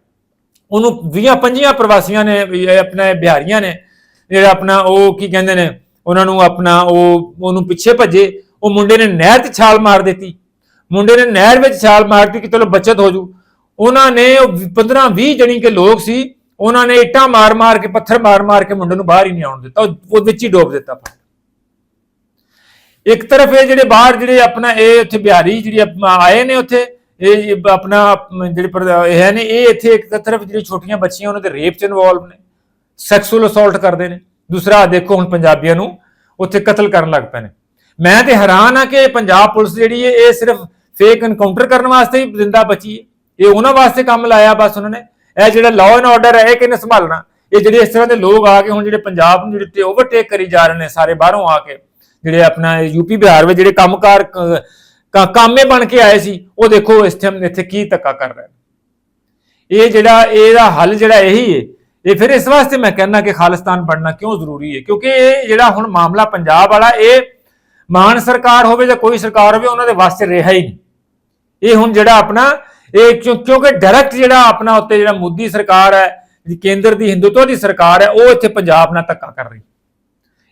Speaker 1: ਉਹਨੂੰ 20 25 ਪ੍ਰਵਾਸੀਆਂ ਨੇ, ਵੀ ਆਪਣਾ ਬਿਹਾਰੀਆਂ ਨੇ, ਜਿਹੜਾ ਆਪਣਾ ਉਹ ਕੀ ਕਹਿੰਦੇ ਨੇ, ਉਹਨਾਂ ਨੂੰ ਆਪਣਾ ਉਹ, ਉਹਨੂੰ ਪਿੱਛੇ ਭੱਜੇ। ਉਹ ਮੁੰਡੇ ਨੇ ਨਹਿਰ 'ਚ ਛਾਲ ਮਾਰ ਦਿੱਤੀ। ਮੁੰਡੇ ਨੇ ਨਹਿਰ ਵਿੱਚ ਛਾਲ ਮਾਰ ਦਿੱਤੀ ਕਿ ਚਲੋ ਬਚਤ ਹੋ ਜੂ। ਉਹਨਾਂ ਨੇ ਉਹ 15 20 ਜਣੀ ਕੇ ਲੋਕ ਸੀ ਉਹਨਾਂ ਨੇ ਇੱਟਾਂ ਮਾਰ ਮਾਰ ਕੇ, ਪੱਥਰ ਮਾਰ ਮਾਰ ਕੇ ਮੁੰਡੇ ਨੂੰ ਬਾਹਰ ਹੀ ਨਹੀਂ ਆਉਣ ਦਿੱਤਾ, ਉਹ ਵਿੱਚ ਹੀ ਡੋਬ ਦਿੱਤਾ ਪਾਣੀ। ਇੱਕ ਤਰਫ ਇਹ ਜਿਹੜੇ ਬਾਹਰ ਜਿਹੜੇ ਆਪਣਾ ਇਹ ਉੱਥੇ ਬਿਹਾਰੀ ਜਿਹੜੀ ਆਏ ਨੇ ਉੱਥੇ, ਇਹ ਆਪਣਾ ਜਿਹੜੇ ਇਹ ਹੈ ਨੇ, ਇਹ ਇੱਥੇ ਇੱਕ ਤਰਫ ਜਿਹੜੀ ਛੋਟੀਆਂ ਬੱਚੀਆਂ, ਉਹਨਾਂ ਦੇ ਰੇਪ ਚ ਇਨਵੋਲਵ ਨੇ ਸੈਕਸੁਅਲ ਅਸੌਲਟ ਕਰਦੇ ਨੇ। ਦੂਸਰਾ ਦੇਖੋ ਹੁਣ ਪੰਜਾਬੀਆਂ ਨੂੰ, ਉੱਥੇ ਕਤਲ ਕਰਨ ਲੱਗ ਪਏ ਨੇ। ਮੈਂ ਤੇ ਹੈਰਾਨ ਆ ਕਿ ਪੰਜਾਬ ਪੁਲਿਸ ਜਿਹੜੀ ਹੈ, ਇਹ ਸਿਰਫ ਫੇਕ ਐਨਕਾਊਂਟਰ ਕਰਨ ਵਾਸਤੇ ਹੀ ਜ਼ਿੰਦਾ ਬਚੀ ਹੈ। ਇਹ ਉਹਨਾਂ ਵਾਸਤੇ ਕੰਮ ਲਾਇਆ ਬਸ ਉਹਨਾਂ ਨੇ ਇਹ ਜਿਹੜਾ ਲਾਅ ਐਂਡ ਆਰਡਰ ਹੈ, ਇਹ ਕਿਹਨੇ ਸੰਭਾਲਣਾ? ਇਹ ਜਿਹੜੇ ਇਸ ਤਰ੍ਹਾਂ ਦੇ ਲੋਕ ਆ ਕੇ ਹੁਣ ਜਿਹੜੇ ਪੰਜਾਬ ਨੂੰ ਜਿਹੜੇ ਤੇ ਓਵਰਟੇਕ ਕਰੀ ਜਾ ਰਹੇ ਨੇ, ਸਾਰੇ ਬਾਹਰੋਂ ਆ ਕੇ, ਜਿਹੜੇ ਆਪਣਾ ਯੂਪੀ ਬਿਹਾਰ ਵਿੱਚ ਜਿਹੜੇ ਕੰਮਕਾਰ ਕਾਮੇ ਬਣ ਕੇ ਆਏ ਸੀ, ਉਹ ਦੇਖੋ ਇਸ ਟਾਈਮ ਇੱਥੇ ਕੀ ਧੱਕਾ ਕਰ ਰਹੇ ਇਹ ਜਿਹੜਾ, ਇਹਦਾ ਹੱਲ ਜਿਹੜਾ ਇਹੀ ਹੈ ਇਹ ਫਿਰ ਇਸ ਵਾਸਤੇ ਮੈਂ ਕਹਿੰਦਾ ਕਿ ਖਾਲਿਸਤਾਨ ਬਣਨਾ ਕਿਉਂ ਜ਼ਰੂਰੀ ਹੈ ਕਿਉਂਕਿ ਇਹ ਜਿਹੜਾ ਹੁਣ ਮਾਮਲਾ ਪੰਜਾਬ ਵਾਲਾ, ਇਹ ਮਾਨ ਸਰਕਾਰ ਹੋਵੇ ਜਾਂ ਕੋਈ ਸਰਕਾਰ ਹੋਵੇ, ਉਹਨਾਂ ਦੇ ਵਾਸਤੇ ਰਿਹਾ ਹੀ ਨਹੀਂ। ਇਹ ਹੁਣ ਜਿਹੜਾ ਆਪਣਾ ਇਹ ਕਿਉਂ- ਕਿਉਂਕਿ ਡਾਇਰੈਕਟ ਜਿਹੜਾ ਆਪਣਾ ਉੱਤੇ ਜਿਹੜਾ ਮੋਦੀ ਸਰਕਾਰ ਹੈ ਕੇਂਦਰ ਦੀ ਹਿੰਦੂਤਵ ਦੀ ਸਰਕਾਰ ਹੈ, ਉਹ ਇੱਥੇ ਪੰਜਾਬ ਨਾਲ ਧੱਕਾ ਕਰ ਰਹੀ।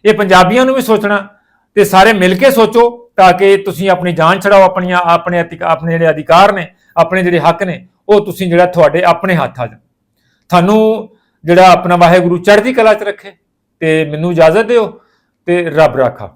Speaker 1: ਇਹ ਪੰਜਾਬੀਆਂ ਨੂੰ ਵੀ ਸੋਚਣਾ, ਤੇ ਸਾਰੇ ਮਿਲ ਕੇ ਸੋਚੋ ਤਾਂ ਕਿ ਤੁਸੀਂ ਆਪਣੀ ਜਾਨ ਛਡਾਓ, ਆਪਣੀਆਂ ਆਪਣੇ ਅਧਿਕ- ਆਪਣੇ ਜਿਹੜੇ ਅਧਿਕਾਰ ਨੇ, ਆਪਣੇ ਜਿਹੜੇ ਹੱਕ ਨੇ, ਉਹ ਤੁਸੀਂ ਜਿਹੜਾ ਤੁਹਾਡੇ ਆਪਣੇ ਹੱਥ ਆ ਜਾਣ। ਤੁਹਾਨੂੰ ਜਿਹੜਾ ਆਪਣਾ ਵਾਹਿਗੁਰੂ ਚੜ੍ਹਦੀ ਕਲਾ 'ਚ ਰੱਖੇ, ਤੇ ਮੈਨੂੰ ਇਜਾਜ਼ਤ ਦਿਓ, ਤੇ ਰੱਬ ਰਾਖਾ।